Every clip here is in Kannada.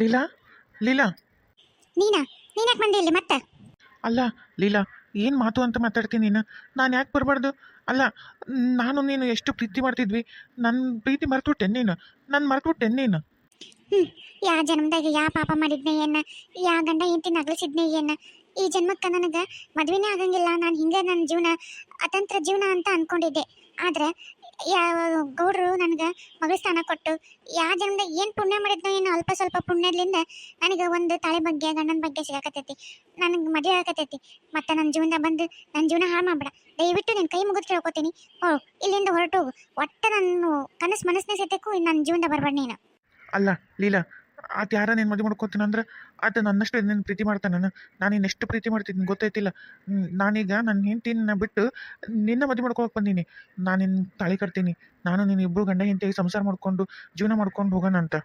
ಲೀಲಾ? ಲೀಲಾ? ನೀನಾ? ನೀನ್ಯಾಕೆ ಬಂದೆ ಇಲ್ಲಿ ಮತ್ತೆ? ಅಲ್ಲ ಲೀಲಾ ಏನು ಮಾತು ಅಂತ ಮಾತಾಡ್ತೀನಿ ನೀನು? ನಾನು ಯಾಕೆ ಬರಬಾರ್ದು? ಅಲ್ಲ ನಾನು ನೀನು ಎಷ್ಟು ಪ್ರೀತಿ ಮಾಡ್ತಿದ್ವಿ. ನನ್ನ ಪ್ರೀತಿ ಮರೆತುಬಿಟ್ಟೆ ನೀನು. ನಾನು ಮರೆತುಬಿಟ್ಟೆ ನೀನು. ಹ್ಞೂ ಯಾ ಜನ್ಮದಾಗ ಯಾ ಪಾಪ ಮಾಡಿದ್ನೆ ಏನ? ಯಾ ಗಂಡ ಹೆಂಡತಿ ನಗಲಿಸಿದ್ನೆ ಏನ? ಈ ಜನ್ಮಕ್ಕೆ ನನಗೆ ಮದುವೆನೇ ಆಗಂಗಿಲ್ಲ. ನಾನು ಹಿಂಗೆ ನನ್ನ ಜೀವನ ಅತಂತ್ರ ಜೀವನ ಅಂತ ಅನ್ಕೊಂಡಿದ್ದೆ. ಆದ್ರೆ ಗೌಡ್ರು ನನಗೆ ಮಗಳ ಸ್ಥಾನ ಕೊಟ್ಟು ಯಾವ ಜನ್ಮದಾಗ ಏನು ಪುಣ್ಯ ಮಾಡಿದ್ನೋ ಏನು ಅಲ್ಪ ಸ್ವಲ್ಪ ಪುಣ್ಯದಿಂದ ನನಗೆ ಒಂದು ತಾಳೆ ಬಗ್ಗೆ, ಗಂಡನ ಬಗ್ಗೆ ಸಿಗಾಕತ್ತೈತಿ, ನನಗೆ ಮದುವೆ ಆಗತೈತಿ ಮತ್ತೆ ನನ್ನ ಜೀವನ ಬಂದು ನನ್ನ ಜೀವನ ಹಾಳು ಮಾಡ್ಬೇಡ. ದಯವಿಟ್ಟು ನಿನ್ನ ಕೈ ಮುಗಿದು ಕೇಳ್ಕೊತೀನಿ. ಓ ಇಲ್ಲಿಂದ ಹೊರಟೋಗು ಒಟ್ಟ ನನ್ನ ಕನಸು ಮನಸ್ಸಿನ ಸತ್ಯಕ್ಕೂ ನನ್ನ ಜೀವನದ ಬರಬೇಡ ನೀನು. ಅಲ್ಲ, ಲೀಲಾ ಆತ ಯಾರ ನೀನು ಮದುವೆ ಮಾಡ್ಕೋತೀನಿ ಅಂದ್ರೆ ಆತ ನನ್ನಷ್ಟು ನಿನ್ನ ಪ್ರೀತಿ ಮಾಡ್ತಾನೆ. ನಾನು ನಾನು ಎಷ್ಟು ಪ್ರೀತಿ ಮಾಡ್ತಿದ್ದೀನಿ ಗೊತ್ತೈತಿಲ್ಲ ನಾನೀಗ ನನ್ನ ಹೆಂಡತಿನ ಬಿಟ್ಟು ನಿನ್ನ ಮದುವೆ ಮಾಡ್ಕೊಳಕ್ಕೆ ಬಂದೀನಿ. ನಾನು ನಿನ್ನ ತಾಳಿ ಕಟ್ತೀನಿ. ನಾನು ನೀನು ಇಬ್ಬರು ಗಂಡ ಹೆಂಡತಿಯಾಗಿ ಸಂಸಾರ ಮಾಡ್ಕೊಂಡು ಜೀವನ ಮಾಡ್ಕೊಂಡು ಹೋಗೋಣ ಅಂತ.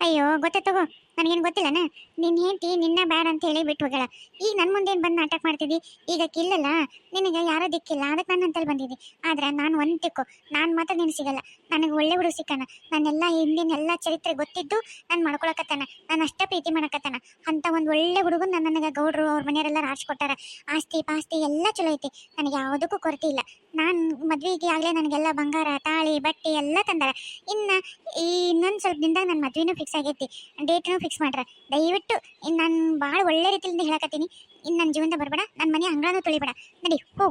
ಅಯ್ಯೋ, ಗೊತ್ತೇ ತಗೋ, ನನಗೇನು ಗೊತ್ತಿಲ್ಲನ? ನಿನ್ನ ಹೆಂಡತಿ ನಿನ್ನ ಬ್ಯಾಡ ಅಂತ ಹೇಳಿ ಬಿಟ್ಟು ಹೋಗ್ಯಾಳ. ಈಗ ನನ್ನ ಮುಂದೇನು ಬಂದು ನಾಟಕ ಮಾಡ್ತಿದ್ದಿ? ಈಗ ಕಿಲ್ಲಲ್ಲ? ನಿನಗೆ ಯಾರೋ ದಿಕ್ಕಿಲ್ಲ. ಅದಕ್ಕೆ ನಾನು ಅಂತಲ್ಲಿ ಬಂದಿದ್ದೆ. ಆದ್ರೆ ನಾನು ಒಂದು ತಿಕ್ಕು ನಾನು ಮಾತ್ರ ನಿನ್ ಸಿಗಲ್ಲ. ನನಗೆ ಒಳ್ಳೆ ಹುಡುಗ ಸಿಕ್ಕನ ನನ್ನೆಲ್ಲ ಹಿಂದಿನ ಎಲ್ಲ ಚರಿತ್ರೆ ಗೊತ್ತಿದ್ದು ನಾನು ಮಾಡ್ಕೊಳಕತ್ತಾನ ನಾನು ಅಷ್ಟೇ ಪ್ರೀತಿ ಮಾಡಕತ್ತಾನ ಅಂತ ಒಂದು ಒಳ್ಳೆ ಹುಡುಗನ ನನ್ನ ನನಗೆ ಗೌಡ್ರು ಅವ್ರ ಮನೆಯವರೆಲ್ಲ ರಾಜ್ಕೊಟ್ಟಾರ. ಆಸ್ತಿ, ಪಾಸ್ತಿ ಎಲ್ಲ ಚಲೋ ಐತಿ. ನನಗೆ ಯಾವುದಕ್ಕೂ ಕೊರತೆ ಇಲ್ಲ. ನಾನು ಮದುವೆಗೆ ಆಗಲೇ ನನಗೆಲ್ಲ ಬಂಗಾರ, ತಾಳಿ, ಬಟ್ಟೆ ಎಲ್ಲ ತಂದಾರ. ಇನ್ನು ಈ ಇನ್ನೊಂದು ಸ್ವಲ್ಪ ದಿನದಾಗ ನನ್ನ ಮದುವೆನೂ ಫಿಕ್ಸ್ ಆಗೈತಿ. ಡೇಟ್ನು ಫಿಕ್ಸ್ ಮಾಡ್ರ. ದಯವಿಟ್ಟು ನಾನು ಭಾಳ ಒಳ್ಳೆ ರೀತಿಯಿಂದ ಹೇಳಕತ್ತೀನಿ. ಇನ್ನು ನನ್ನ ಜೀವನದ ಬರಬೇಡ ನನ್ನ ಮನೆ ಅಂಗಳನೂ ತೊಳಿಬೇಡ. ನಡಿ ಹೋ.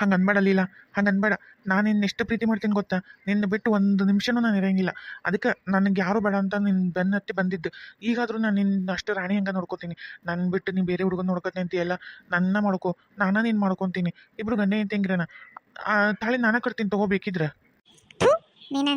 ಹಂಗೆ ಅನ್ಬೇಡ ಲೀಲಾ ಹಂಗೆ ಅನ್ಬೇಡ. ನಾನು ನಿನ್ನ ಎಷ್ಟು ಪ್ರೀತಿ ಮಾಡ್ತೀನಿ ಗೊತ್ತಾ? ನಿನ್ನ ಬಿಟ್ಟು ಒಂದು ನಿಮಿಷನೂ ನಾನು ಇರಂಗಿಲ್ಲ. ಅದಕ್ಕೆ ನನಗೆ ಯಾರು ಬೇಡ ಅಂತ ನಿನ್ನ ಬೆನ್ನ ಹತ್ತಿ ಬಂದಿದ್ದು. ಈಗಾದರೂ ನಾನು ನಿನ್ನ ಅಷ್ಟು ರಾಣಿ ಹಂಗೆ ನೋಡ್ಕೋತೀನಿ. ನನ್ನ ಬಿಟ್ಟು ನೀನು ಬೇರೆ ಹುಡುಗನ ನೋಡ್ಕೊತೀನಿ ಅಂತೀಯಲ್ಲ ನನ್ನ ಮಾಡ್ಕೊ ನಾನ ನೀನು ಮಾಡ್ಕೊತೀನಿ. ಇಬ್ರು ಗಂಡ ಹೆಂಡತಿಂಗ್ರನ ತಾಳಿ ನಾನ ಕಟ್ತೀನಿ ತಗೋಬೇಕಿದ್ರೆ ನೀನು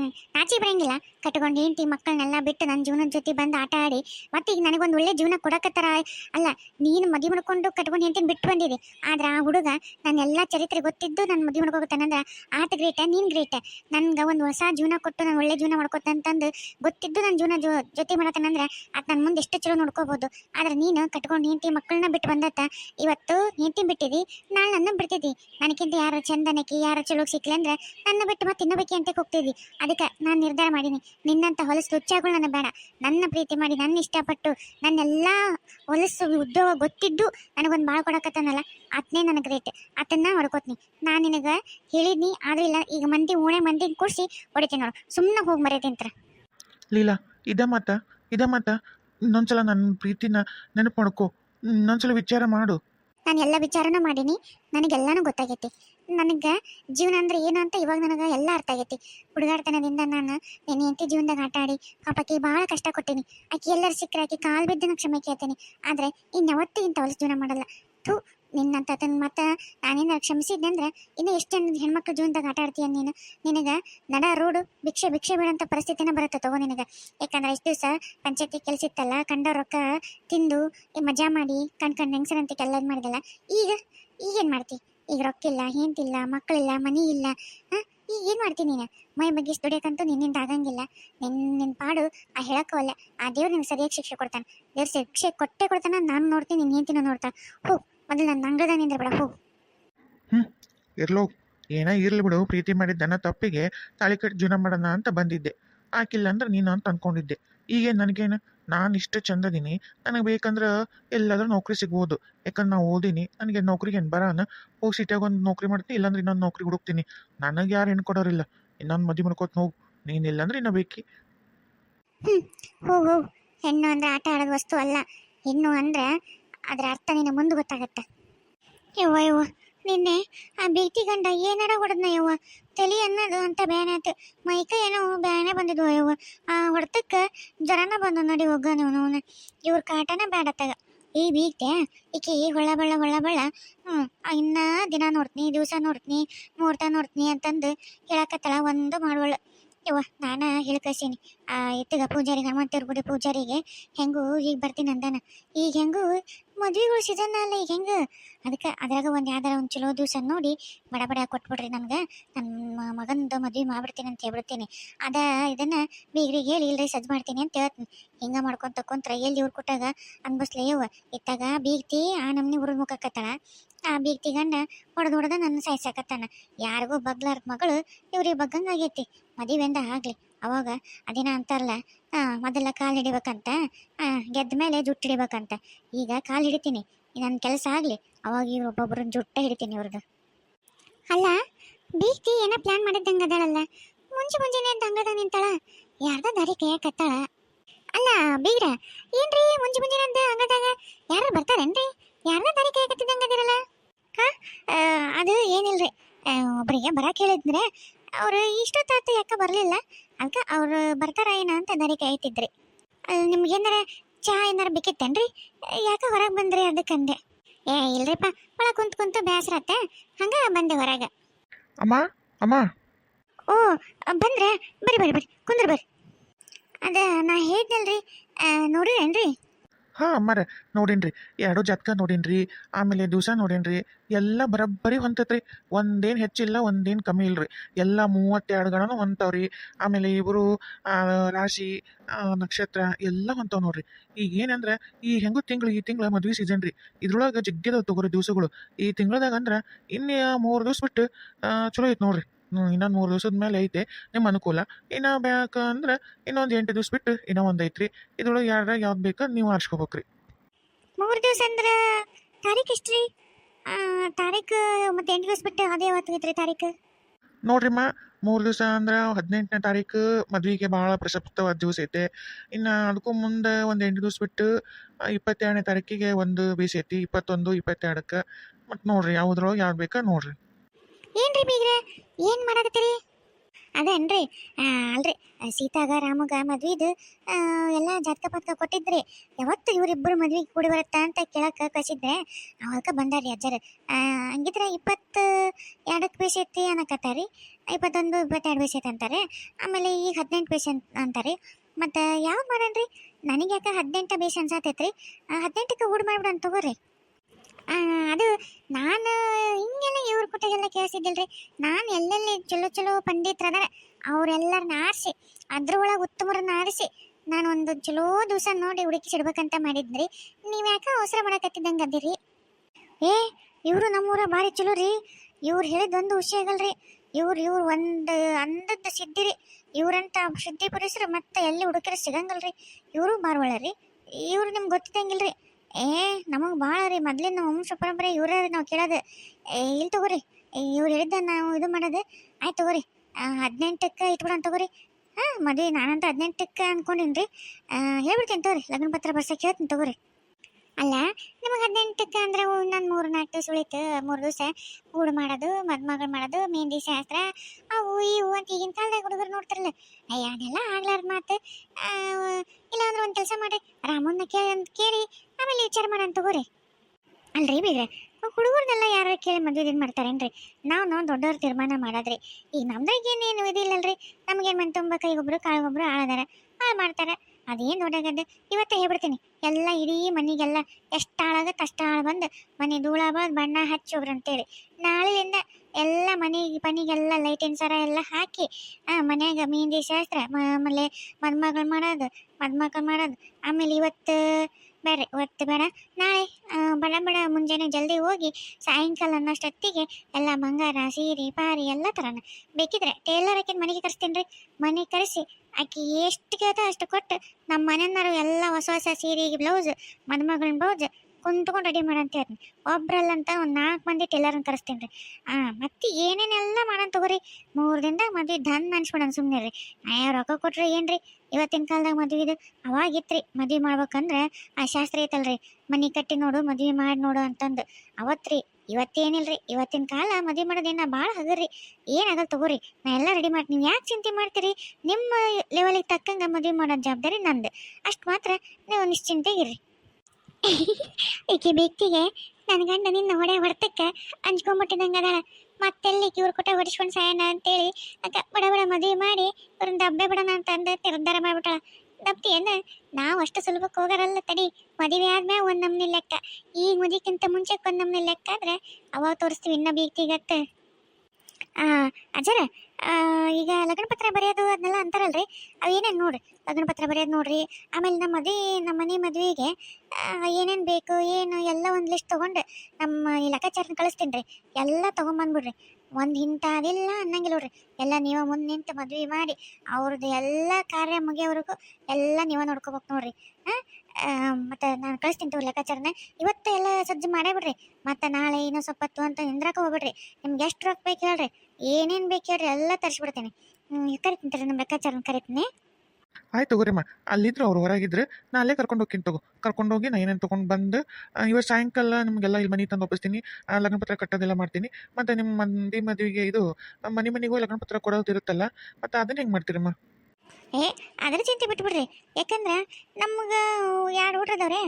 ನಾಚಿ ಬರಂಗಿಲ್ಲ. ಕಟ್ಕೊಂಡು ಹೆಂಡತಿ ಮಕ್ಕಳನ್ನೆಲ್ಲ ಬಿಟ್ಟು ನನ್ನ ಜೀವನದ ಜೊತೆ ಬಂದು ಆಟ ಆಡಿ, ಮತ್ತೆ ಈಗ ನನಗೊಂದು ಒಳ್ಳೆ ಜೀವನ ಕೊಡಕತ್ತಾರ? ಅಲ್ಲ, ನೀನು ಮದುವೆ ಮಾಡ್ಕೊಂಡು ಕಟ್ಕೊಂಡು ಹೆಂಡತಿನ ಬಿಟ್ಟು ಬಂದಿದೆ. ಆದ್ರೆ ಆ ಹುಡುಗ ನನ್ನ ಎಲ್ಲ ಚರಿತ್ರೆ ಗೊತ್ತಿದ್ದು ನನ್ನ ಮದುವೆ ಮಾಡ್ಕೋತಾನಂದ್ರೆ ಆತ ಗ್ರೇಟ, ನೀನು ಗ್ರೇಟ. ನನ್ಗೆ ಒಂದು ಹೊಸ ಜೀವನ ಕೊಟ್ಟು, ನಾನು ಒಳ್ಳೆ ಜೀವನ ಮಾಡ್ಕೊತಂತಂದು ಗೊತ್ತಿದ್ದು ನನ್ನ ಜೀವನ ಜೊ, ಜೊತೆ ಮಾಡತ್ತಾನಂದ್ರೆ ಆತ ನನ್ನ ಮುಂದೆ ಎಷ್ಟು ಚಲೋ ನೋಡ್ಕೋಬೋದು. ಆದ್ರೆ ನೀನು ಕಟ್ಕೊಂಡು ಹೆಂಡತಿ ಮಕ್ಕಳನ್ನ ಬಿಟ್ಟು ಬಂದತ್ತ, ಇವತ್ತು ಹೆಂಡತಿ ಬಿಟ್ಟಿದಿ, ನಾಳೆ ನನ್ನ ಬಿಡ್ತಿದ್ದಿ ನನಗಿಂತ ಯಾರು ಚಂದನಕ್ಕೆ, ಯಾರು ಚಲೋ ಸಿಕ್ಲಿ ಅಂದ್ರೆ ನನ್ನ ಬಿಟ್ಟು ಮತ್ತೆ ಇನ್ನೊಬ್ಬಕ್ಕೆ ಅಂತ ಹೋಗ್ತಿದ್ದಿ ಅದಕ್ಕೆ ನಾನು ನಿರ್ಧಾರ ಮಾಡೀನಿ. ನಿನ್ನಂತ ಹೊಲಸು ಹುಚ್ಚಾಗಳು ನನ್ನ ಬೇಡ. ನನ್ನ ಪ್ರೀತಿ ಮಾಡಿ ನನ್ನ ಇಷ್ಟಪಟ್ಟು ನನ್ನೆಲ್ಲ ಹೊಲಸು ಉದ್ಯೋಗ ಗೊತ್ತಿದ್ದು ನನಗೊಂದು ಭಾಳ ಕೊಡಕತ್ತಾನಲ್ಲ? ಅದನ್ನೇ ನನಗೆ ಗ್ರೇಟ್ ಅದನ್ನು ಹೊಡ್ಕೋತೀನಿ. ನಾನು ನಿನಗೆ ಹೇಳಿದ್ನಿ ಆದ್ರೆ ಇಲ್ಲ. ಈಗ ಮಂದಿ ಓಣೆ ಮಂದಿ ಕೂಡಿಸಿ ಹೊಡಿತೀನಿ ನೋಡು. ಸುಮ್ಮನೆ ಹೋಗಿ ಮರೆಯದಿಂತ್ರ ಲೀಲಾ ಇದ ಮಾತ ಇದ ಮಾತ. ಇನ್ನೊಂದ್ಸಲ ನನ್ನ ಪ್ರೀತಿನ ನೆನಪು ಮಾಡ್ಕೋ. ಇನ್ನೊಂದ್ಸಲ ವಿಚಾರ ಮಾಡು. ನಾನು ಎಲ್ಲ ವಿಚಾರನೂ ಮಾಡೀನಿ. ನನಗೆಲ್ಲನೂ ಗೊತ್ತಾಗೈತಿ. ನನಗೆ ಜೀವನ ಅಂದ್ರೆ ಏನು ಅಂತ ಇವಾಗ ನನಗೆ ಎಲ್ಲ ಅರ್ಥ ಆಗೈತಿ. ಹುಡುಗಾಡ್ತನದಿಂದ ನಾನು ನಿನ್ನ ಹೆಂಡತಿ ಜೀವನದಾಗ ಆಟ ಆಡಿ ಪಾಪಕ್ಕೆ ಭಾಳ ಕಷ್ಟ ಕೊಟ್ಟೀನಿ. ಆಕೆ ಎಲ್ಲರೂ ಸಿಕ್ಕರೆ ಆಕೆ ಕಾಲು ಬಿದ್ದನ ಕ್ಷಮೆ ಕೇಳ್ತೀನಿ. ಆದರೆ ಇನ್ಯಾವತ್ತೂ ಇಂಥ ಹೊಲಸು ಜೀವನ ಮಾಡಲ್ಲ. ಥೂ, ನಿನ್ನ ತನ್ನ ಮತ್ತೆ ನಾನೇನ ಕ್ಷಮಿಸಿದ್ದೆ ಅಂದ್ರೆ ಇನ್ನು ಎಷ್ಟು ಜನ ಹೆಣ್ಮಕ್ಳ ಜೀವನದಾಗ ಆಟ ಆಡ್ತೀಯ ನೀನು? ನಿನಗೆ ನಡ ರೋಡು, ಭಿಕ್ಷೆ ಭಿಕ್ಷೆ ಬೀಳಂತ ಪರಿಸ್ಥಿತಿನ ಬರುತ್ತೆ ತಗೋ ನಿನಗೆ. ಯಾಕಂದ್ರೆ ಇಷ್ಟು ದಿವಸ ಪಂಚಾಯತಿ ಕೆಲಸ ಇತ್ತಲ್ಲ, ಕಂಡ ರೊಕ್ಕ ತಿಂದು ಮಜಾ ಮಾಡಿ, ಕಣ್ ಹೆಂಗಸರಂತೆ ಎಲ್ಲ ಇದು ಮಾಡಿದಲ್ಲ. ಈಗ ಈಗೇನು ಮಾಡ್ತಿ? ಈಗ ರೊಕ್ಕ ಇಲ್ಲ ಹೆಂತಿಲ್ಲ ಮಕ್ಕಳಿಲ್ಲ ಮನಿ ಇಲ್ಲ ಹಾಂ? ಈಗ ಏನು ಮಾಡ್ತೀನಿ ನೀನು? ಮೈ ಬಗ್ಗೆ ದುಡಿಯಕ್ಕಂತೂ ನಿನ್ನಿಂದ ಆಗಂಗಿಲ್ಲ. ನಿನ್ನ ನಿನ್ನ ಪಾಡು ಆ ಹೇಳಕವಲ್ಲ ಆ ದೇವ್ರು ನಿನ್ ಸರಿಯಾಗಿ ಶಿಕ್ಷೆ ಕೊಡ್ತಾನೆ. ದೇವ್ರು ಶಿಕ್ಷೆ ಕೊಟ್ಟೆ ಕೊಡ್ತಾನೆ, ನಾನು ನೋಡ್ತೀನಿ ನಿನ್ನ ಹೆಂತಿನ ನೋಡ್ತಾನೆ ಹೋ, ಮೊದಲು ನನ್ನ ಅಂಗಳದ ಬಿಡ ಹೋಗು ಹೋಗ್ ಇರ್ಲೋ. ಏನೋ ಇರ್ಲಿ ಬಿಡು, ಪ್ರೀತಿ ಮಾಡಿದ್ದನ್ನ ತಪ್ಪಿಗೆ ತಾಳಿ ಕಟ್ಟಿ ಜೀವನ ಮಾಡೋಣ ಅಂತ ಬಂದಿದ್ದೆ. ಆಕಿಲ್ಲ ಅಂದ್ರೆ ನೀನು ಅಂತ ಅನ್ಕೊಂಡಿದ್ದೆ. ಈಗೇನು ನನಗೇನು? ನಾನು ಇಷ್ಟು ಚಂದದೀನಿ, ನನಗೆ ಬೇಕಂದ್ರೆ ಎಲ್ಲಾದ್ರೂ ನೌಕರಿ ಸಿಗ್ಬೋದು. ಯಾಕಂದ್ರೆ ನಾ ಓದೀನಿ, ನನಗೆ ನೌಕರಿಗೆ ಏನು ಬರಾನ? ಹೋಗಿ ಸಿಟಿಯಾಗ ಒಂದು ನೌಕರಿ ಮಾಡ್ತೀನಿ, ಇಲ್ಲಾಂದ್ರೆ ಇನ್ನೊಂದು ನೌಕರಿ ಹುಡುಕ್ತೀನಿ. ನನಗೆ ಯಾರು ಹೆಣ್ಣು ಕೊಡೋರಿಲ್ಲ. ಇನ್ನೊಂದು ಮದುವೆ ಮಾಡ್ಕೋತ ಹೋಗು. ನೀನಿಲ್ಲ ಅಂದ್ರೆ ಇನ್ನ ಬೇಕಿ. ಹೋಗು, ಹೋಗ್. ಹೆಣ್ಣು ಅಂದ್ರೆ ಆಟ ಆಡೋದು ವಸ್ತು ಅಲ್ಲ. ಹೆಣ್ಣು ಅಂದ್ರೆ ಅದರ ಅರ್ಥ ನಿನ್ನ ಮುಂದೆ ಗೊತ್ತಾಗತ್ತೆ. ಯವ್ವ ಯವ್ವ. ನಿನ್ನೆ ಆ ಬೀಟಿ ಗಂಡ ಏನಾರ ಹೊಡೆದ್ನ ಯವ್ವ? ತಲೆ ಅನ್ನೋದು ಅಂತ ಬ್ಯಾನೆ ಆಯ್ತು. ಮೈಕ ಏನೋ ಬೇನೆ ಬಂದಿದ್ವು ಯವ್ವ. ಆ ಹೊಡ್ತಕ್ಕೆ ಜ್ವರನ ಬಂದು ನೋಡಿ ಹೋಗ ನೀವು ಇವ್ರ ಕಾಟನ ಬೇಡತ್ತಾಗ ಈ ಬೀಗ್ತೆ, ಈಕೆ ಈ ಹೊಳ ಬಳ್ಳ ಹೊಳ ಬಳ್ಳ. ಹ್ಞೂ ಇನ್ನ ದಿನ ನೋಡ್ತೀನಿ, ದಿವಸ ನೋಡ್ತೀನಿ, ಮುಹೂರ್ತ ನೋಡ್ತೀನಿ ಅಂತಂದು ಹೇಳಕತ್ತಳ, ಒಂದು ಮಾಡುವಳು. ಯವ್ವ, ನಾನು ಹೇಳಿ ಎತ್ತಗ ಪೂಜಾರಿ ಹನುಮಂತೇವ್ರ ಗುಡಿ ಪೂಜಾರಿಗೆ, ಹೆಂಗು ಈಗ ಬರ್ತೀನಿ ಅಂದಾನ. ಈಗ ಹೆಂಗು ಮದ್ವೆಗಳು ಸೀಸನ್ ಅಲ್ಲ ಈಗ ಹೆಂಗ? ಅದಕ್ಕೆ ಅದ್ರಾಗ ಒಂದು ಯಾವ್ದಾರ ಒಂದು ಚಲೋ ದಿವಸ ನೋಡಿ ಬಡ ಬಡ ಕೊಟ್ಬಿಡ್ರಿ ನನ್ಗೆ. ನನ್ನ ಮಗಂದು ಮದ್ವೆ ಮಾಡ್ಬಿಡ್ತೀನಿ ಅಂತ ಹೇಳ್ಬಿಡ್ತೀನಿ. ಅದ ಇದನ್ನ ಬೀಗ್ರಿಗೆ ಹೇಳಿ, ಇಲ್ರಿ ಸಜ್ಜು ಮಾಡ್ತೀನಿ ಅಂತ ಹೇಳ್ತೀನಿ. ಹಿಂಗ ಮಾಡ್ಕೊಂತ ಕುಂತ್ರ ಎಲ್ಲಿ ಇವ್ರು ಕೊಟ್ಟಾಗ ಅನ್ಬಸ್ಲೇ ಯವ್ವ ಇತ್ತಾಗ ಬೀಗ್ತಿ ಆ ನಮ್ನಿ ಉರುಳ್ ಮುಖಕ್ಕತ್ತಾಳ ಆ ಬೀಗ್ತಿ ಗಂಡ ಹೊಡೆದು ಹೊಡೆದ ನನ್ನ ಸಾಯ್ಸಾಕತ್ತಾನ ಯಾರಿಗೂ ಬಗ್ಲಾರ್ದ ಮಗಳು ಇವ್ರಿಗೆ ಬಗ್ಗಂಗಾಗೈತಿ ಮದುವೆಂದ ಆಗ್ಲಿ. ಅವಾಗ ಅದೇನ ಅಂತಾರಲ್ಲ ಮೊದಲ ಕಾಲು ಹಿಡಿಬೇಕಂತ ಗೆದ್ದ ಮೇಲೆ ಜುಟ್ಟು ಹಿಡಿಬೇಕಂತ. ಈಗ ಕಾಲು ಹಿಡಿತೀನಿ ನನ್ನ ಕೆಲಸ ಆಗಲಿ, ಅವಾಗ ಇವ್ರು ಒಬ್ಬೊಬ್ಬರನ್ನ ಜುಟ್ಟ ಹಿಡಿತೀನಿ ಇವ್ರದ್ದು ಅಲ್ಲ, ಬೀಗ್ತಿ ಏನೋ ಪ್ಲಾನ್ ಮಾಡಿದ್ದಂಗೆ ಅದಾಳಲ್ಲ, ಮುಂಚೆ ಮುಂಜಾನೆ ದಂಗದ ನಿಂತಾಳ, ಯಾರ್ದ ದಾರಿ ಕೈಯಾಕತ್ತಾಳ ಅಲ್ಲ, ಬೀಗ್ರ, ಏನ್ರಿ ಮುಂಚೆ ಮುಂಜಾನೆ ಅಂತ ಹಂಗದಾಗ ಯಾರು ಬರ್ತಾರೇನ್ರಿ? ಯಾರ್ದ ದಾರಿ ಕೈಯಾಕತ್ತಿದ್ದಂಗೆ ಅದಿರಲ್ಲ? ಹಾ ಅದು ಏನಿಲ್ರಿ ಒಬ್ಬರಿಗೆ ಬರಕ್ಕೆ ಹೇಳಿದ್ರೆ ಅವ್ರು ಇಷ್ಟೊತ್ತಾತು ಯಾಕೆ ಬರಲಿಲ್ಲ? ಅದಕ್ಕೆ ಅವರು ಬರ್ತಾರ ಏನ ಅಂತ ದಾರಿ ಕಾಯ್ತಿದ್ರಿ ನಿಮ್ಗೆ ಏನಾರ ಚಹಾ ಏನಾರ ಬೇಕಿತ್ತೇನ್ರಿ? ಯಾಕೆ ಹೊರಗೆ ಬಂದ್ರಿ ಅದಕ್ಕಂದೆ. ಏ ಇಲ್ರಿಪ್ಪ ಒಳಗೆ ಕುಂತ್ ಕುಂತು ಬೇಸರತ್ತೆ ಹಂಗೆ ಬಂದೆ ಹೊರಗೆ. ಅಮ್ಮ ಅಮ್ಮ. ಓ ಬಂದ್ರೆ ಬರ್ರಿ ಬರ್ರಿ ಬರ್ರಿ ಕುಂದ್ರ ಬರ್ರಿ. ಅದ ನಾ ಹೇಳಿದ್ನಲ್ರಿ ನೋಡಿರೇನ್ರಿ? ಹಾಂ, ಅಮ್ಮಾರ, ನೋಡೇನ್ರಿ, ಎರಡು ಜಾತಕ ನೋಡೇನ್ರಿ, ಆಮೇಲೆ ದಿವಸ ನೋಡೇನ್ರಿ, ಎಲ್ಲ ಬರಬ್ಬರಿ ಹೊಂತತ್ರಿ. ಒಂದೇನು ಹೆಚ್ಚಿಲ್ಲ, ಒಂದೇನು ಕಮ್ಮಿ ಇಲ್ರಿ. ಎಲ್ಲ ಮೂವತ್ತೆರಡು ಗಣನು ಹೊಂತಾವ್ರಿ. ಆಮೇಲೆ ಇವರು ರಾಶಿ ನಕ್ಷತ್ರ ಎಲ್ಲ ಹೊಂತಾವ್ ನೋಡ್ರಿ. ಈಗ ಏನಂದ್ರೆ, ಈ ಹೆಂಗು ತಿಂಗಳು, ಈ ತಿಂಗಳ ಮದ್ವೆ ಸೀಸನ್ ರೀ. ಇದ್ರೊಳಗೆ ಜಗ್ಗಿದಾವ್ ತಗೋರಿ ದಿವಸಗಳು. ಈ ತಿಂಗಳದಾಗ ಅಂದ್ರೆ, ಇನ್ನೇ ಮೂರು ದಿವ್ಸ ಬಿಟ್ಟು ಚಲೋ ಐತೆ ನೋಡ್ರಿ. ಇನ್ನೊಂದು ಮೂರು ದಿವಸದ ಮೇಲೆ ಐತೆ ನಿಮ್ಮ ಅನುಕೂಲ. ಇನ್ನು ಬೇಕಂದ್ರೆ ಇನ್ನೊಂದು ಎಂಟು ದಿವ್ಸ ಬಿಟ್ಟು ಇನ್ನೂ ಒಂದು ಐತ್ರಿ. ಇದ್ರೊಳಗೆ ಯಾರ್ದಾಗ ಯಾವ್ದು ಬೇಕಾ ನೀವು ಆರಿಸ್ಕೋಬೇಕ್ರಿ. ಮೂರು ದಿವಸ ಅಂದ್ರೆ ತಾರೀಕು ಎಷ್ಟ್ರಿ? ತಾರೀಕು ಮತ್ತೆ ಎಂಟು ದಿವಸ ಬಿಟ್ಟು ಅದೇ ಹೊತ್ತಿಗೆ ಐತ್ರಿ ತಾರೀಕು ನೋಡ್ರಿಮ್ಮ ಮೂರು ದಿವಸ ಅಂದ್ರೆ ಹದಿನೆಂಟನೇ ತಾರೀಕು ಮದುವೆಗೆ ಭಾಳ ಪ್ರಸಕ್ತವಾದ ದಿವಸ ಐತೆ. ಇನ್ನು ಅದಕ್ಕೂ ಮುಂದೆ ಒಂದು ಎಂಟು ದಿವ್ಸ ಬಿಟ್ಟು ಇಪ್ಪತ್ತೆರಡನೇ ತಾರೀಕಿಗೆ ಒಂದು ಬೀಸ್ ಐತಿ ಇಪ್ಪತ್ತೊಂದು ಇಪ್ಪತ್ತೆರಡಕ್ಕೆ. ಮತ್ತು ನೋಡ್ರಿ ಯಾವುದ್ರೊಳಗೆ ಯಾವ್ದು ಬೇಕಾ ನೋಡ್ರಿ. ಏನ್ರಿ ಬೀಗ್ರೆ ಏನ್ ಮಾಡಕತ್ತೀರಿ? ಅದೇನ್ರಿ ಅಲ್ರಿ, ಸೀತಾಗ, ರಾಮಗ ಮದ್ವಿದು ಎಲ್ಲ ಜಾತಕ ಪಾತಕ ಕೊಟ್ಟಿದ್ರಿ. ಯಾವತ್ತು ಇವರಿಬ್ಬರು ಮದ್ವಿಗೆ ಕೂಡಿ ಬರುತ್ತಾ ಅಂತ ಕೇಳಕ್ಕೆ ಕಳಿಸಿದ್ರೆ, ಅವಾಗ ಬಂದಾರಿ ಅಜ್ಜರ್. ಹಂಗಿದ್ರ ಇಪ್ಪತ್ತು ಎರಡಕ್ಕೆ ಬೇಸ್ ಐತಿ ಅನ್ನಕತ್ತಾರಿ ಇಪ್ಪತ್ತೊಂದು, ಇಪ್ಪತ್ತೆರಡು ಬೇಸ್ ಐತಿ ಅಂತಾರೆ. ಆಮೇಲೆ ಈಗ ಹದಿನೆಂಟು ಬೇಸ್ ಅಂತ ಅಂತಾರೆ. ಮತ್ತು ಮಾಡೋಣ ರೀ ನನಗೆ ಯಾಕೆ ಹದಿನೆಂಟು ಬೇಸ್ ಅನ್ಸಾತೈತ್ರಿ. ಹದಿನೆಂಟಕ್ಕೆ ಹೂಡ್ ಮಾಡ್ಬಿಡೋಣ ತಗೋರಿ. ಅದು ನಾನು ಹಿಂಗೆಲ್ಲ ಇವ್ರ ಕುಟಗೆಲ್ಲ ಕೇಳಿಸಿದ್ದಿಲ್ರಿ. ನಾನು ಎಲ್ಲೆಲ್ಲಿ ಚಲೋ ಚಲೋ ಪಂಡಿತರ ಅದಾರ ಅವರೆಲ್ಲರನ್ನ ಆರಿಸಿ, ಅದ್ರೊಳಗೆ ಉತ್ತಮರನ್ನ ಆರಿಸಿ ನಾನು ಒಂದು ಚಲೋ ದಿವಸ ನೋಡಿ ಹುಡುಕಿ ಸಿಡ್ಬೇಕಂತ ಮಾಡಿದ್ರಿ ನೀವು ಯಾಕೆ ಅವಸರ ಮಾಡಕತ್ತಿದ್ದಂಗೆ ಅದಿರಿ? ಏ, ಇವರು ನಮ್ಮೂರ ಭಾರಿ ಚಲೋ ರೀ ಇವ್ರು ಹೇಳಿದ ಒಂದು ವಿಷಯ ಆಗಲ್ರಿ. ಇವ್ರು ಇವ್ರು ಒಂದು ಅಂದದ್ದು ಸಿದ್ಧಿರಿ. ಇವರಂತ ಸಿದ್ಧಿ ಪುರುಷರು ಮತ್ತೆ ಎಲ್ಲಿ ಹುಡುಕಿರ ಸಿಗಂಗಲ್ರಿ. ಇವರು ಬಾರ್ವಳ ರೀ ಇವ್ರು ನಿಮ್ಗೆ ಗೊತ್ತಿದ್ದಂಗಿಲ್ರಿ. ಏ, ನಮಗೆ ಭಾಳ ರೀ. ಮೊದ್ಲಿನ ವಂಶ ಪರಂಪರೆ ಇವರೇ ನಾವು ಕೇಳೋದು. ಏ ಇಲ್ಲಿ ತಗೋರಿ. ಇವ್ರು ಹೇಳಿದ್ದ ನಾವು ಇದು ಮಾಡೋದು. ಆಯ್ತು ತಗೋರಿ. ಹದಿನೆಂಟಕ್ಕೆ ಇಟ್ಬಿಡೋಣ ತಗೋರಿ. ಹಾಂ, ಮದುವೆ ನಾನಂತ ಹದಿನೆಂಟಕ್ಕೆ ಅನ್ಕೊಂಡಿನಿ ರೀ ಹೇಳ್ಬಿಡ್ತೀನಿ ತಗೋರಿ. ಲಗ್ನ ಪತ್ರ ಬರ್ಸಕ್ಕೆ ಹೇಳ್ತೀನಿ ತಗೋರಿ. ಅಲ್ಲ ನಮಗೆ ಹದಿನೆಂಟಕ್ಕೆ ಅಂದ್ರೆ ನಾನು ಮೂರು ನಾಲ್ಕು ಸುಳಿತು ಮೂರು ದಿವಸ ಕೂಡ ಮಾಡೋದು ಮದುಮಗಳು ಮಾಡೋದು ಮೆಹಂದಿ ಶಾಸ್ತ್ರ ಅವು ಇವು ಅಂತ ಈಗಿನ ಕಾಲದಾಗ ಹುಡುಗರು ನೋಡ್ತಾರಲ್ಲ. ಅಯ್ಯ ಅದೆಲ್ಲ ಆಗ್ಲಾರ ಮಾತು. ಆ, ಇಲ್ಲ ಅಂದ್ರೆ ಒಂದು ಕೆಲಸ ಮಾಡಿ ರಾಮನ್ನ ಕೇಳಿ ಅಂತ ಕೇಳಿ ಆಮೇಲೆ ವಿಚಾರ ಮಾಡೋಣ ತಗೋರಿ. ಅಲ್ರಿ ಬೀಗ್ರೆ ಹುಡುಗರ್ನೆಲ್ಲ ಯಾರು ಕೇಳಿ ಮದುವೆ ಇದು ಮಾಡ್ತಾರೇನ್ರಿ? ನಾವು ನಾವು ದೊಡ್ಡವ್ರ ತೀರ್ಮಾನ ಮಾಡಾದ್ರಿ. ಈಗ ನಮ್ದಾಗ ಏನೇನು ಇದಿಲ್ಲಲ್ರಿ? ನಮಗೇನು ಮನೆ ತುಂಬ ಕೈಗೊಬ್ರು ಕಾಳಿಗೊಬ್ರು ಆಳದಾರ ಹಾಳು ಮಾಡ್ತಾರೆ. ಅದೇನು ದೊಡ್ಡಗದ್ದು? ಇವತ್ತೇ ಹೇಳ್ಬಿಡ್ತೀನಿ. ಎಲ್ಲ ಇಡೀ ಮನೆಗೆಲ್ಲ ಎಷ್ಟು ಹಾಳಾಗತ್ತೆ ಅಷ್ಟು ಹಾಳು ಬಂದು ಮನೆ ಧೂಳ ಬಂದು ಬಣ್ಣ ಹಚ್ಚೋಗ್ರು ಅಂತೇಳಿ. ನಾಳೆಯಿಂದ ಎಲ್ಲ ಮನೆಗೆ ಮನೆಗೆಲ್ಲ ಲೈಟಿನ ಸರ ಎಲ್ಲ ಹಾಕಿ ಆ, ಮನ್ಯಾಗ ಮೆಹಂದಿ ಶಾಸ್ತ್ರ ಆಮೇಲೆ ಮದುಮಗಳು ಮಾಡೋದು ಮದುಮಗಳು ಮಾಡೋದು. ಆಮೇಲೆ ಇವತ್ತು ಬೇಡ ಇವತ್ತು ಬೇಡ. ನಾಳೆ ಬಡ ಬಡ ಮುಂಜಾನೆ ಜಲ್ದಿ ಹೋಗಿ ಸಾಯಂಕಾಲ ಅನ್ನೋಷ್ಟೊತ್ತಿಗೆ ಎಲ್ಲ ಬಂಗಾರ, ಸೀರೆ, ಪಾರಿ ಎಲ್ಲ ಥರನ ಬೇಕಿದ್ರೆ ಟೇಲರ್ ಆಕಿನ ಮನೆಗೆ ಕರೆಸ್ತೀನಿ ರೀ. ಮನೆಗೆ ಕರೆಸಿ, ಆಕಿ ಎಷ್ಟು ಕೇಳ್ತಾ ಅಷ್ಟು ಕೊಟ್ಟು ನಮ್ಮ ಮನೆಯವರು ಎಲ್ಲ ಹೊಸ ಹೊಸ ಸೀರೆಗೆ ಬ್ಲೌಸ್ ಮದುಮಗಳನ್ನ ಬ್ಲೌಸ್ ಕುಂತ್ಕೊಂಡು ರೆಡಿ ಮಾಡಂತ ಹೇಳ್ತೀನಿ ಒಬ್ರಲ್ಲಂತ ಒಂದು ನಾಲ್ಕು ಮಂದಿ ಟೇಲರ್ನ ಕರೆಸ್ತೀನಿ ರೀ. ಹಾಂ ಮತ್ತೆ ಏನೇನೆಲ್ಲ ಮಾಡೋಣ ತಗೋರಿ? ಮೂರು ದಿನದಾಗ ಮದ್ವೆ ಧನ್ ಅನ್ಸ್ಬಿಡೋಣ ಸುಮ್ಮನೆ ರೀ ಅಯ್ಯೋ, ರೊಕ್ಕ ಕೊಟ್ರೆ ಏನ್ರಿ? ಇವತ್ತಿನ ಕಾಲದಾಗ ಅವಾಗಿತ್ತು ರೀ ಮದ್ವೆ ಮಾಡ್ಬೇಕಂದ್ರೆ ಆ ಶಾಸ್ತ್ರ ಐತಲ್ರಿ. ಮನೆ ಕಟ್ಟಿ ನೋಡು, ಮದುವೆ ಮಾಡಿ ನೋಡು ಅಂತಂದು. ಅವತ್ರಿ, ಇವತ್ತೇನಿಲ್ರಿ? ಇವತ್ತಿನ ಕಾಲ ಮದುವೆ ಮಾಡೋದೇನ ಭಾಳ ಹಗರ್ರಿ. ಏನಾಗಲ್ಲ ತಗೋರಿ? ನಾ ಎಲ್ಲ ರೆಡಿ ಮಾಡಿ, ನೀವು ಯಾಕೆ ಚಿಂತೆ ಮಾಡ್ತೀರಿ? ನಿಮ್ಮ ಲೆವೆಲಿಗೆ ತಕ್ಕಂಗೆ ಮದುವೆ ಮಾಡೋ ಜವಾಬ್ದಾರಿ ನಂದು. ಅಷ್ಟು ಮಾತ್ರ ನೀವು ನಿಶ್ಚಿಂತೆಗಿರ್ರಿ ಈಕೆ ಬೆಕ್ಕಿಗೆ ನನ್ನ ಗಂಡ ನಿನ್ನ ಹೊಡೆ ಹೊಡೆತಕ್ಕೆ ಅಂಜ್ಕೊಂಬಿಟ್ಟಿದಂಗೆ ಅದಾಳ. ಮತ್ತೆಲ್ಲಿ ಇವ್ರ ಕೊಟ್ಟ ಹೊಡಿಸ್ಕೊಂಡು ಸಾಯಣ ಅಂತೇಳಿ ಅಕ್ಕ ಬಡ ಬಡ ಮದುವೆ ಮಾಡಿ ಇವ್ರನ್ನ ದಬ್ಬೆ ಬಿಡೋಣ ಅಂತ ಅಂದ ನಿರ್ಧಾರ ಮಾಡ್ಬಿಟ್ಟಾಳ. ಏನು ನಾವು ಅಷ್ಟು ಸುಲಭಕ್ಕೆ ಹೋಗಾರಲ್ಲ ತಡಿ. ಮದುವೆ ಆದ್ಮೇಲೆ ಒಂದು ನಮ್ನಿ ಲೆಕ್ಕ. ಈಗ ಮದುವೆಕ್ಕಿಂತ ಮುಂಚೆಗೆ ಒಂದು ನಮ್ನಿ ಲೆಕ್ಕ ಆದ್ರೆ ಅವಾಗ ತೋರಿಸ್ತೀವಿ ಇನ್ನ ಬೀಗ್ತಿಗತ್ತೆ. ಆ ಅಜ್ಜರ ಈಗ ಲಗ್ನ ಪತ್ರ ಬರೆಯೋದು ಅದನ್ನೆಲ್ಲ ಅಂತಾರಲ್ರಿ? ಅವು ಏನೇನು ನೋಡ್ರಿ? ಲಗ್ನ ಪತ್ರ ಬರೆಯೋದು ನೋಡ್ರಿ, ಆಮೇಲೆ ನಮ್ಮ ಮದುವೆ ನಮ್ಮ ಮನೆ ಮದುವೆಗೆ ಏನೇನು ಬೇಕು, ಏನು, ಎಲ್ಲ ಒಂದು ಲಿಸ್ಟ್ ತೊಗೊಂಡು ನಮ್ಮ ಈ ಲೆಕ್ಕಾಚಾರನ ಕಳಿಸ್ತೀನಿ ರೀ ಎಲ್ಲ ತೊಗೊಂಬಂದ್ಬಿಡ್ರಿ. ಒಂದು ಹಿಂತಾದಿಲ್ಲ ಅನ್ನಂಗಿಲ್ಲ ನೋಡ್ರಿ. ಎಲ್ಲ ನೀವು ಮುಂದೆ ನಿಂತು ಮದ್ವೆ ಮಾಡಿ ಅವ್ರದ್ದು ಎಲ್ಲ ಕಾರ್ಯ ಮುಗಿಯೋವರೆಗೂ ಎಲ್ಲ ನೀವು ನೋಡ್ಕೋಬೇಕು ನೋಡ್ರಿ. ಹಾಂ? ಮತ್ತು ನಾನು ಕಳಿಸ್ತೀನಿ ತೋರಿ ಲೆಕ್ಕಾಚಾರನ. ಇವತ್ತು ಎಲ್ಲ ಸಜ್ಜು ಮಾಡೇ ಬಿಡ್ರಿ. ಮತ್ತು ನಾಳೆ ಏನೋ ಸ್ವಲ್ಪ ಅಂತ ನಿಂದ್ರಕ್ಕೆ ಹೋಗ್ಬಿಡ್ರಿ. ನಿಮ್ಗೆ ಎಷ್ಟು ರೊಕ್ಕ ಬೇಕು ಹೇಳ್ರಿ. ಏನೇನು ಬೇಕು ಹೇಳ್ರಿ ಎಲ್ಲ ತರಿಸ್ಬಿಡ್ತೀನಿ. ಕರಿತೀನಿ ತೋರಿ ನಮ್ಮ ಲೆಕ್ಕಾಚಾರನ ಕರಿತೀನಿ. ಆಯ್ತು ತಗೋರಿಮ್ಮ ಅಲ್ಲಿದ್ರು ಅವ್ರು ಹೊರಗಿದ್ರೆ ನಾ ಅಲ್ಲೇ ಕರ್ಕೊಂಡು ಹೋಗ್ತೀನಿ ತಗೋ. ಕರ್ಕೊಂಡೋಗಿ ನಾ ಏನೇನು ತೊಗೊಂಡು ಬಂದು ಇವತ್ತು ಸಾಯಂಕಾಲ ನಿಮಗೆಲ್ಲ ಇಲ್ಲಿ ಮನೆ ತಂದು ಒಪ್ಪಿಸ್ತೀನಿ. ಲಗ್ನ ಪತ್ರ ಕಟ್ಟೋದೆಲ್ಲ ಮಾಡ್ತೀನಿ. ಮತ್ತು ನಿಮ್ಮ ಮಂದಿ ಮದುವೆಗೆ ಇದು ಮನೆ ಮನೆಗೂ ಲಗ್ನ ಪತ್ರ ಕೊಡೋದು ಇರುತ್ತಲ್ಲ, ಮತ್ತು ಅದನ್ನ ಹೆಂಗೆ ಮಾಡ್ತೀರಮ್ಮ ಏ, ಅದ್ರ ಚಿಂತೆ ಬಿಟ್ಬಿಡ್ರಿ. ಯಾಕಂದ್ರೆ ನಮ್ಗೆ ಎರಡು ಹುಡ್ರದವ್ರೆ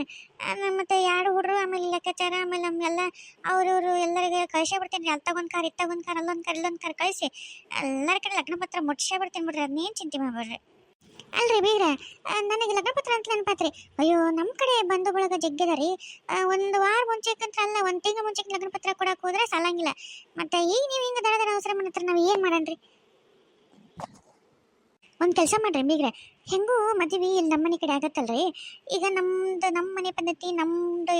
ಮತ್ತು ಎರಡು ಹುಡ್ರು, ಆಮೇಲೆ ಲೆಕ್ಕಾಚಾರ, ಆಮೇಲೆ ನಮಗೆಲ್ಲ ಅವ್ರವ್ರು ಎಲ್ಲರಿಗೆ ಕಳಿಸೇ ಬಿಡ್ತೀನಿ. ರೀ ಅಲ್ತಾಗೊಂದು ಕಾರ್ ಇತ್ತಾಗೊಂದು ಕಾರ್, ಅಲ್ಲೊಂದು ಕಾರ್, ಇಲ್ಲೊಂದು ಕಾರ್ ಕಳಿಸಿ. ಎಲ್ಲರ ಕಡೆ ಲಗ್ನ ಪತ್ರ ಮುಟ್ಸೇ ಬಿಡ್ತೀನಿ ಬಿಡ್ರಿ. ಅದನ್ನೇನು ಚಿಂತೆ ಮಾಡ್ಬೇಡ್ರಿ. ಅಲ್ರಿ ಬೀಗ್ರ ನನಗೆ ಲಗ್ನಪತ್ರ ಅಂತ ನೆನಪಾತ್ರಿ. ಅಯ್ಯೋ ನಮ್ಮ ಕಡೆ ಬಂಧು ಬಳಗ ಜಗ್ಗದ ರೀ ಒಂದು ವಾರ ಮುಂಚೆಕಂತ್ರ ಅಲ್ಲ, ಒಂದು ತಿಂಗಳ ಮುಂಚೆ ಲಗ್ನ ಪತ್ರ ಕೊಡಕ್ಕೆ ಹೋದ್ರೆ ಸಾಲಂಗಿಲ್ಲ. ಮತ್ತು ಈಗ ನೀವು ಹಿಂಗೆ ದಡ ದಡ ಅವಸರ ಮಾಡತ್ರ ನಾವು ಏನು ಮಾಡಣ್ರಿ ಒಂದು ಕೆಲಸ ಮಾಡ್ರಿ ಬೀಗ್ರೆ. ಹೆಂಗೂ ಮದುವೆ ಇಲ್ಲಿ ನಮ್ಮ ಮನೆ ಕಡೆ ಆಗತ್ತಲ್ರಿ? ಈಗ ನಮ್ದು ನಮ್ಮ ಮನೆ ಪದ್ಧತಿ, ನಮ್ದು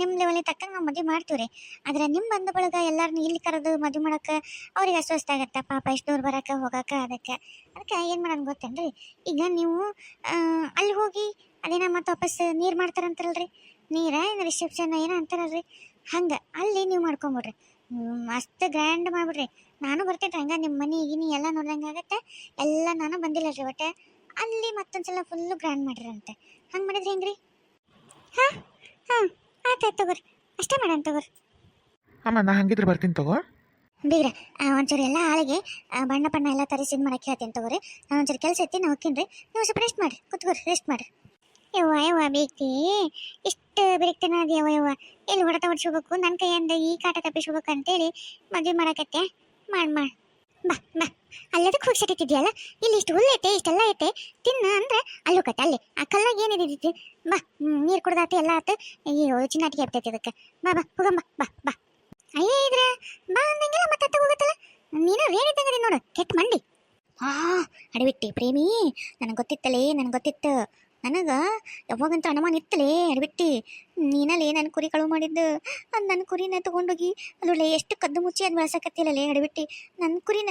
ನಿಮ್ಮ ಲೆವೆಲಿಗೆ ತಕ್ಕಂಗೆ ನಾವು ಮದುವೆ ಮಾಡ್ತೀವಿ ರೀ ಆದ್ರೆ ನಿಮ್ಮ ಬಂಧು ಬಳಗ ಎಲ್ಲರನ್ನ ಇಲ್ಲಿ ಕರೆದು ಮದುವೆ ಮಾಡೋಕೆ ಅವ್ರಿಗೆ ಅಸ್ವಸ್ಥ ಆಗತ್ತೆ, ಪಾಪ ಎಷ್ಟು ದೂರ ಬರಕ್ಕೆ ಹೋಗಕ್ಕೆ ಅದಕ್ಕೆ. ಅದಕ್ಕೆ ಏನು ಮಾಡೋಣ ಗೊತ್ತೇನ್ರಿ? ಈಗ ನೀವು ಅಲ್ಲಿ ಹೋಗಿ ಅದೇನ ಮತ್ತೆ ವಾಪಸ್ ನೀರು ಮಾಡ್ತಾರಂತಾರಲ್ರಿ? ನೀರ ಏನು ರಿಸೆಪ್ಷನ್ ಏನೋ ಅಂತಾರಲ್ರಿ? ಹಂಗೆ ಅಲ್ಲಿ ನೀವು ಮಾಡ್ಕೊಂಬಿಡ್ರಿ. ಮಸ್ತ್ ಗ್ರ್ಯಾಂಡ್ ಮಾಡ್ಬಿಡ್ರಿ. ನಾನು ಬರ್ತೇನೆ ಹಂಗೆ ನಿಮ್ಮ ಮನೆ, ಗಿನಿ ಎಲ್ಲ ನೋಡ್ದಂಗೆ ಆಗತ್ತೆ. ಎಲ್ಲ ನಾನು ಬಂದಿಲ್ಲ ರೀ ಒಟ್ಟೆ. ಅಲ್ಲಿ ಮತ್ತೊಂದ್ಸಲ ಫುಲ್ಲು ಗ್ರ್ಯಾಂಡ್ ಮಾಡಿರಂತೆ. ಹಂಗೆ ಮಾಡಿದ್ರೆ ಹೆಂಗ್ರಿ? ಹಾಂ? ಹಾಂ ಆಯ್ತು ಆಯ್ತು ತಗೋರಿ. ಅಷ್ಟೇ ಮಾಡೋಣ ತಗೋರಿ. ಅಮ್ಮ ನಾ ಹಂಗಿದ್ರೆ ಬರ್ತೀನಿ ತಗೋ. ಬೀಗ್ರೆ ಒಂಚೂರು ಎಲ್ಲ ಆಳಿಗೆ ಬಣ್ಣ ಬಣ್ಣ ಎಲ್ಲ ತರಿಸಿ ಇದು ಮಾಡಕ್ಕೆ ಹೇಳ್ತೀನಿ ತಗೋರಿ. ನಾನು ಒಂಚೂರು ಕೆಲಸ ಐತಿ ನಾ ಹೋಗ್ತೀನಿ ನೀವು ಸ್ವಲ್ಪ ರೆಸ್ಟ್ ಮಾಡಿರಿ. ಕುತ್ಕೋರಿ ರೆಸ್ಟ್ ಮಾಡಿರಿ. ಯವ್ವ ಯವ್ವ ಬೇಕ್ತಿ ಇಷ್ಟು ಬಿರಿಕ್ತಿನ ಅದು ಯವ್ವ ಯವ್ವ. ಎಲ್ಲಿ ಹೊಡೆತ ಹೊಡ್ಸ್ಕೋಬೇಕು? ನನ್ನ ಕೈಯಿಂದ ಈ ಕಾಟ ತಪ್ಪಿಸ್ಕೋಬೇಕು ಅಂತೇಳಿ ಮದುವೆ ಮಾಡಕತ್ತೆ ಮಾಡಿ ಮಾಡಿ. ಬಾ ಬಾ. ಅಲ್ಲದಕ್ಕೆ ಹೋಗ್ಸಕತ್ತಿದ್ಯಲ್ಲ ಇಲ್ಲಿ ಇಷ್ಟು ಹುಲ್ಲು ಇಷ್ಟೆಲ್ಲ ಐತೆ. ತಿನ್ನ ಅಂದ್ರೆ ಅಲ್ಲಿ ಹೋಗತ್ತೆ ಅಲ್ಲಿ. ಆ ಕಲ್ಲಾಗ ಏನಿದೈತಿ ಬಾ ನೀರು ಕುಡ್ದಾತು ಎಲ್ಲ ಆತು. ಅಯ್ಯೋ ಚಿನ್ನಾಟಿಗೆ ಆಗ್ತೈತಿ ಅದಕ್ಕೆ ಬಾ ಬಾ, ಹೋಗಮ್ಮ, ಬಾ ಬಾ. ಅಯ್ಯೇ, ಇದ್ರೆ ಬಾ ಅಂದಂಗೆಲ್ಲ ಮತ್ತೆ ಹೋಗುತ್ತಲ್ಲ? ನೀನು ರೇಣಿದ್ದಂಗದಿ ನೋಡು, ಕೆಟ್ಟ ಮಂಡಿ. ಹಾ ಅಡಿಬಿಟ್ಟಿ ಪ್ರೇಮಿ, ನನಗೆ ಗೊತ್ತಿತ್ತಲೇ, ನನಗೆ ಗೊತ್ತಿತ್ತು. ನನಗೆ ಯಾವಾಗಂತ ಅನುಮಾನ ಇತ್ತಲೇ ಅಡಬಿಟ್ಟಿ. ನೀನಲ್ಲೇ ನನ್ನ ಕುರಿ ಕಳುವು ಮಾಡಿದ್ದು, ಅದು ನನ್ನ ಕುರಿನ ತೊಗೊಂಡೋಗಿ ಅದ್ರೊಳ್ಳೆ ಎಷ್ಟು ಕದ್ದು ಮುಚ್ಚಿ ಅದು ಬೆಳೆಸಕತ್ತಿಲ್ಲಲೇ ಅಡಬಿಟ್ಟಿ. ನನ್ನ ಕುರಿನ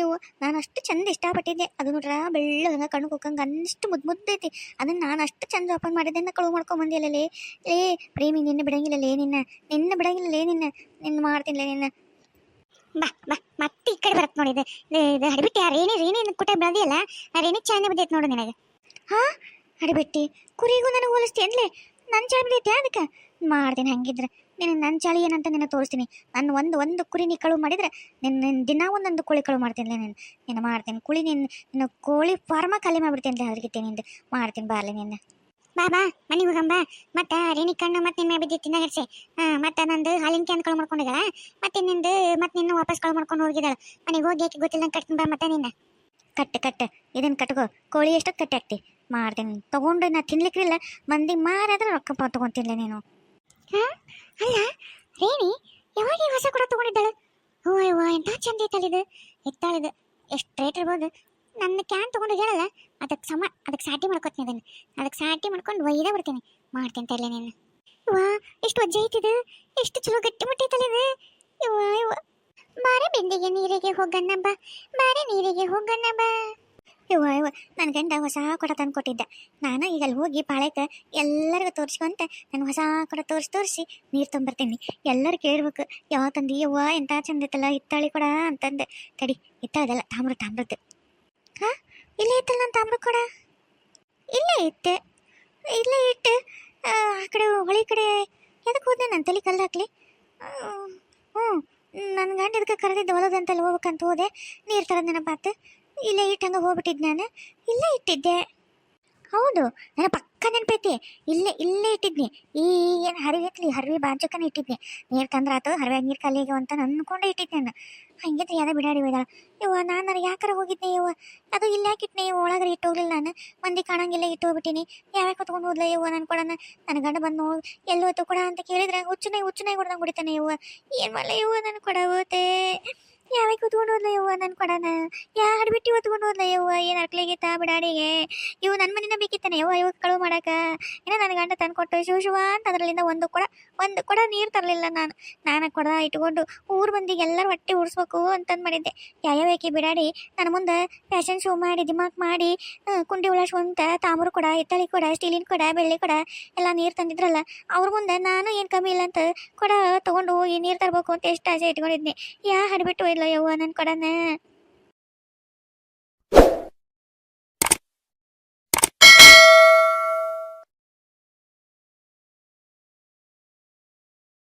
ಯವ್ವ ನಾನು ಅಷ್ಟು ಚಂದ ಇಷ್ಟಪಟ್ಟಿದ್ದೆ. ಅದು ನೋಡ್ರ ಬೆಳ್ಳಗ ಕಣ್ಣು ಕುಕ್ಕಂಗೆ ಅನ್ನಷ್ಟು ಮುದ್ದು ಮುದ್ದೈತಿ. ಅದನ್ನು ನಾನು ಅಷ್ಟು ಚಂದ ಓಪನ್ ಮಾಡಿದ್ದೆನ್ನ ಕಳುವು ಮಾಡ್ಕೊಂಬಂದಿಲ್ಲಲೇ ಲೇ, ಪ್ರೇಮಿ, ನಿನ್ನ ಬಿಡಂಗಿಲ್ಲಲೇ ನಿನ್ನ ನಿನ್ನ ಬಿಡಂಗಿಲ್ಲಲೇ ನಿನ್ನ ನಿನ್ನ ಮಾಡ್ತೀನಿಲ್ಲ ನಿನ್ನ. ಬಾ ಬಾ, ಮತ್ತೆ ಈ ಕಡೆ ಬರತ್ ನೋಡಿದೆ ಇದು. ಹಡಿಬಿಟ್ಟಿ ರೇಣಿ ರೇಣಿ ಕುಟ ಬೆಳೆದಿಲ್ಲ ರೇಣಿ ಚೆನ್ನಾಗಿ ಬಿದ್ದೈತೆ ನೋಡು ನಿನಗೆ. ಹಾ? ಹಡಿಬಿಟ್ಟಿ ಕುರಿಗೂ ನನಗೆ ಹೋಲಿಸ್ತಿ ಅಂದ್ಲೆ? ನನ್ನ ಚಾಳಿ ಬಿಡೈತೆ ಅದಕ್ಕೆ? ಮಾಡ್ತೀನಿ ಹಂಗಿದ್ರೆ? ನಿನ್ನ ನನ್ನ ಚಾಳಿ ಏನಂತ ನಿನ್ನ ತೋರಿಸ್ತೀನಿ. ನನ್ನ ಒಂದು ಒಂದು ಕುರಿ ನೀ ಕಳುವು ಮಾಡಿದ್ರೆ ನಿನ್ನ ನಿನ್ನ ದಿನ ಒಂದೊಂದು ಕೋಳಿ ಕಳುವು ಮಾಡ್ತೀನಿ ನೀನು. ನಿನ್ನ ಮಾಡ್ತೀನಿ. ಕುಳಿ ನಿನ್ನ ನಿನ್ನ ಕೋಳಿ ಫಾರ್ಮ ಖಾಲಿ ಮಾಡಿಬಿಡ್ತೀನಿ ಅದ್ರಿಗೆ ನಿಂದು. ಮಾಡ್ತೀನಿ ಬಾರ್ಲಿ ನಿನ್ನ. ಬಾ ಬಾ, ಮನೆಗೆ ಹೋಗಂಬ ಮತ್ತೆ ರೇಣಿ ಕಣ್ಣು ಮತ್ತೆ ನಿನ್ನ ಬಿದ್ದಿ ತಿನ್ನ ಹಾಂ ಮತ್ತೆ ನಂದು ಹಾಲಿನ ಕ್ಯಾನ್ ಕಳು ಮಾಡ್ಕೊಂಡಿದ್ದಾಳ ಮತ್ತೆ ನಿಂದು, ಮತ್ತೆ ನಿನ್ನ ವಾಪಸ್ ಕಳು ಮಾಡ್ಕೊಂಡು ಹೋಗಿದ್ದಾಳೆ. ಮನೆಗೆ ಹೋಗಿ ಯಾಕೆ ಗೊತ್ತಿಲ್ಲ ಕಟ್ತೀನಿ ಬಾ ಮತ್ತೆ ನಿನ್ನ. ಕಟ್ಟು ಕಟ್ಟು ಇದನ್ನು ಕಟ್ಕೋ. ಕೋಳಿ ಎಷ್ಟೊತ್ತು ಕಟ್ಟಿ ಹಾಕ್ತಿ ಮಾಡ್ತೀನಿ. ತೊಗೊಂಡು ನಾ ತಿನ್ಲಿಕ್ಕಿಲ್ಲ ಮಂದಿ ಮಾರಾದ್ರೆ ರೊಕ್ಕ ತೊಗೊಂತಿಲ್ಲ ನೀನು. ಹಾಂ? ಅಲ್ಲ, ರೇಣಿ, ಯಾವಾಗ ಹೊಸ ಕೂಡ ತೊಗೊಂಡಿದ್ದಾಳೆ? ಓ ಯವ್ವ ಎಂಥ ಚಂದ ಐತಲ್ಲ ಇದು. ಎತ್ತಾಳಿದು ಎಷ್ಟು ರೇಟ್ ಇರ್ಬೋದು. ನನ್ನ ಕ್ಯಾನ್ ತೊಗೊಂಡು ಹೇಳಲ್ಲ. ಅದಕ್ಕೆ ಸಮ ಅದಕ್ಕೆ ಸಾಟಿ ಮಾಡ್ಕೊತೀನಿ ಅದನ್ನು. ಅದಕ್ಕೆ ಸಾಟಿ ಮಾಡ್ಕೊಂಡು ಒಯ್ದೇ ಬರ್ತೀನಿ ಮಾಡ್ತೀನಿ ತಲೆ ನೀನು. ವಾ ಎಷ್ಟು ಒಜ್ಜೆ ಐತಿದು ಎಷ್ಟು ಚಲೋ ಗಟ್ಟಿ ಮುಟ್ಟಿ ತಲೆದು ಇವ ಇವ ಬಾರೆ ಬಿಂದಿಗೆ ನೀರಿಗೆ ಹೋಗಣ್ಣ ಬಾ. ಬಾರೆ ನೀರಿಗೆ ಹೋಗಣ್ಣ ಬಾ. ಯವ್ವ ಇವ ನನ್ನ ಗಂಡ ಹೊಸ ಕೊಡ ತಂದು ಕೊಟ್ಟಿದ್ದೆ ನಾನು ಈಗ ಅಲ್ಲಿ ಹೋಗಿ ಪಾಳೆಕ ಎಲ್ಲರಿಗೂ ತೋರಿಸ್ಕೊಂತ ನಾನು ಹೊಸ ಕೊಡ ತೋರಿಸಿ ತೋರಿಸಿ ನೀರು ತೊಂಬರ್ತೀನಿ ಎಲ್ಲರೂ ಕೇಳ್ಬೇಕು ಯಾವ ತಂದಿ, ಯವ್ವ ಎಂಥ ಚಂದ ಇತ್ತಲ್ಲ ಹಿತ್ತಾಳಿ ಕೊಡ ಅಂತಂದೆ. ತಡಿ, ಹಿತ್ತಾಳದಲ್ಲ ತಾಮ್ರ, ತಾಮ್ರದ್ದು. ಹಾ, ಇಲ್ಲೇ ಇತ್ತಲ್ಲ ನನ್ನ ತಾಮ್ರ ಕೊಡ? ಇಲ್ಲೇ ಇತ್ತೆ ಇಲ್ಲೇ ಇಟ್ಟು, ಆ ಆ ಕಡೆ ಹೊಳಿ ಕಡೆ ಎದಕ್ಕೆ ಹೋದೆ? ನನ್ನ ತಲೆ ಕಲ್ಲು ಹಾಕ್ಲಿ? ಹ್ಞೂ ನನ್ನ ಗಂಡ ಇದಕ್ಕೆ ಕರೆದಿದ್ದ ಹೊಲದಂತಲ್ಲಿ ಹೋಗ್ಬೇಕಂತ ಹೋದೆ. ನೀರು ತರೋದು ನೆನಪಾತು? ಇಲ್ಲೇ ಇಟ್ಟಂಗೆ ಹಂಗೆ ಹೋಗ್ಬಿಟ್ಟಿದ್ದು ನಾನು. ಇಲ್ಲೇ ಇಟ್ಟಿದ್ದೆ. ಹೌದು, ನನ್ನ ಪಕ್ಕ ನೆನಪೈತಿ. ಇಲ್ಲೇ ಇಲ್ಲೇ ಇಟ್ಟಿದ್ನಿ. ಏನು ಹರಿವೆ ಐತ್ಲಿ, ಹರಿವೆ ಬಾಜುಕನೇ ಇಟ್ಟಿದ್ನಿ. ನೀರು ತಂದ್ರಾತು, ಹರಿವೆ ನೀರು ಕಲಿಗೆ ಅಂತ ಅಂದ್ಕೊಂಡೆ ಇಟ್ಟಿದ್ದೆ ನಾನು. ಹಂಗಿದ್ರೆ ಯಾರೋ ಬಿಡಾಡಿ ಹೋಯ್ದಾಳ. ಯವ್ವ, ನಾನು ಯಾಕಾರ ಹೋಗಿದ್ದೆ ಯವ್ವ? ಅದು ಇಲ್ಲ ಹಾಕಿಟ್ನಿ ಇವ ಒಳಗಡೆ ಇಟ್ಟು ಹೋಗ್ಲಿಲ್ಲ ನಾನು. ಮಂದಿ ಕಾಣಂಗಿಲ್ಲ ಇಟ್ಟು ಹೋಗ್ಬಿಟ್ಟಿನಿ. ಯಾವ್ಯಾವ ಹೊತ್ಕೊಂಡು ಹೋದ್ಲ ಯವ್ವ ನಾನು ಕೊಡನ? ನನ್ನ ಗಂಡ ಬಂದು ನೋಡಿ, ಎಲ್ಲೋಯ್ತು ಕೊಡ ಅಂತ ಕೇಳಿದ್ರೆ ಹುಚ್ಚುನಾಯಿ ಹುಚ್ಚುನಾಯಿ ಕೊಡ್ದಂಗೆ ಹೊಡಿತಾನೆ ಯವ್ವ. ಏನು ಮಾಡಲ ಯವ್ವ ನನ್ನ ಕೊಡ ಹೋತೆ? ಯಾವಾಗ ಕೂತ್ಕೊಂಡು ಹೋದ್ಲ ಯವ್ವ ನನ್ನ ಕೊಡನ? ಯಾ ಹಡ್ಬಿಟ್ಟು ಹೊತ್ಕೊಂಡು ಹೋದ್ಲ ಯವ್ವ? ಏನು ತಾ ಬಿಡಾಡಿಗೆ? ಇವು ನನ್ನ ಮನೆನ ಬೇಕಿತ್ತಾನೆ ಯವ್ವ, ಇವಾಗ ಕಳುವು ಮಾಡಕ? ಏನೋ ನನ್ನ ಗಂಡ ತಂದ್ಕೊಟ್ಟು ಶಿವ ಶಿವ ಅಂತ ಅದರಲ್ಲಿಂದ ಒಂದು ಕೊಡ ಒಂದು ಕೊಡ ನೀರು ತರಲಿಲ್ಲ ನಾನು. ನಾನು ಕೊಡ ಇಟ್ಕೊಂಡು ಊರ್ ಬಂದಿಗೆ ಎಲ್ಲರೂ ಹೊಟ್ಟೆ ಉಡ್ಸ್ಬೇಕು ಅಂತಂದು ಮಾಡಿದ್ದೆ. ಯಾಕೆ ಬಿಡಾಡಿ? ನನ್ನ ಮುಂದೆ ಫ್ಯಾಷನ್ ಶೋ ಮಾಡಿ, ದಿಮಾಕ್ ಮಾಡಿ ಕುಂಡಿ ಉಳಸ್ಕೊಂತ ತಾಮ್ರ ಕೊಡ ಇತ್ತಳಿ ಕೊಡ, ಸ್ಟೀಲಿನ ಕೊಡ, ಬೆಳ್ಳಿ ಕೊಡ, ಎಲ್ಲ ನೀರು ತಂದಿದ್ರಲ್ಲ, ಅವ್ರ ಮುಂದೆ ನಾನು ಏನು ಕಮ್ಮಿ ಇಲ್ಲ ಅಂತ ಕೊಡ ತಗೊಂಡು ಹೋಗಿ ನೀರು ತರಬೇಕು ಅಂತ ಎಷ್ಟು ಆಸೆ ಇಟ್ಕೊಂಡಿದ್ನಿ. ಯಾ ಹಡ್ಬಿಟ್ಟು ಇಲ್ಲ ಯವ್ವ ನನ್ನ ಕೊಡನ?